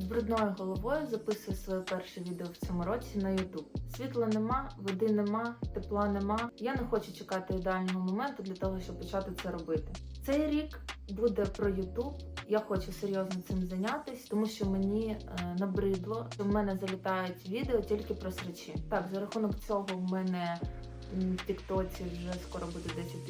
З брудною головою записую своє перше відео в цьому році на YouTube. Світла нема, води нема, тепла нема. Я не хочу чекати ідеального моменту для того, щоб почати це робити. Цей рік буде про YouTube. Я хочу серйозно цим зайнятися, тому що мені е, набридло, в мене залітають відео тільки про срачі. Так, за рахунок цього в мене в Тіктоці вже скоро буде 10 тисяч підписників,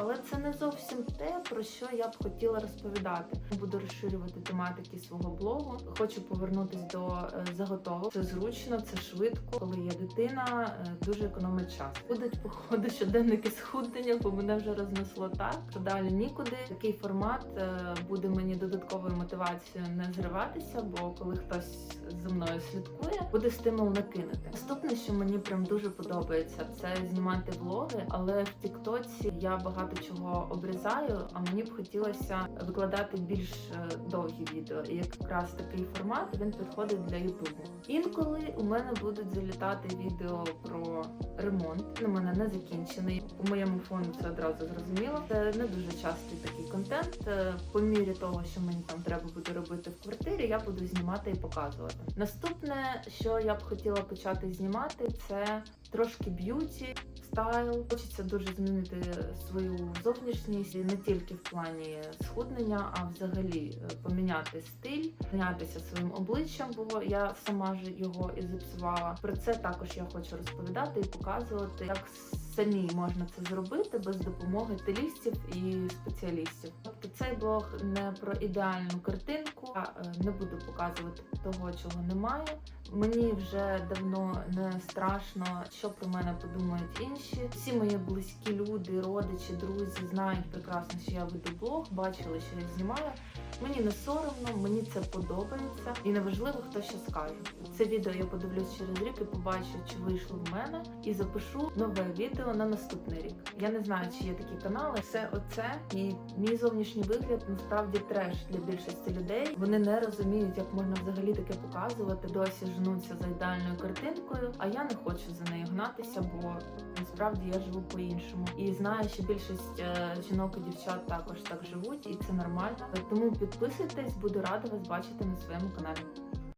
але це не зовсім те, про що я б хотіла розповідати. Буду розширювати тематики свого блогу. Хочу повернутись до е, заготовок. Це зручно, це швидко. Коли є дитина, е, дуже економить час. Будуть походу щоденники схуднення, бо мене вже рознесло так. Далі нікуди. Такий формат е, буде мені додатковою мотивацією не зриватися, бо коли хтось за мною слідкує, буде стимул накинути. Наступне, що мені прям дуже подобається, це знімати влоги, але в Тіктоці я багато чого обрізаю, а мені б хотілося викладати більш е, довгі відео. І якраз такий формат він підходить для Ютубу. Інколи у мене будуть залітати відео про ремонт. У мене не закінчений. У моєму фону це одразу зрозуміло. Це не дуже частий такий контент. Е, По мірі того, що мені там треба буде робити в квартирі, я буду знімати і показувати. Наступне, що я б хотіла почати знімати, це трошки б'юті. Стайл хочеться дуже змінити свою зовнішність не тільки в плані схуднення, а взагалі е, поміняти стиль, зайнятися своїм обличчям, бо я сама ж його і зіпсувала. Про це також я хочу розповідати і показувати, як самі можна це зробити без допомоги стилістів і спеціалістів. Тобто цей блог не про ідеальну картинку, я е, не буду показувати того, чого немає. Мені вже давно не страшно, що про мене подумають інші. Всі мої близькі люди, родичі, друзі знають прекрасно, що я веду блог, бачили, що я знімаю. Мені не соромно, мені це подобається, і неважливо, хто що скаже. Це відео я подивлюсь через рік і побачу, чи вийшло в мене, і запишу нове відео на наступний рік. Я не знаю, чи є такі канали. Все оце і мій зовнішній вигляд насправді треш для більшості людей. Вони не розуміють, як можна взагалі таке показувати. Досі жнуться за ідеальною картинкою. А я не хочу за нею гнатися, бо насправді я живу по-іншому. І знаю, що більшість е, жінок і дівчат також так живуть, і це нормально. Тому підписуйтесь, буду рада вас бачити на своєму каналі.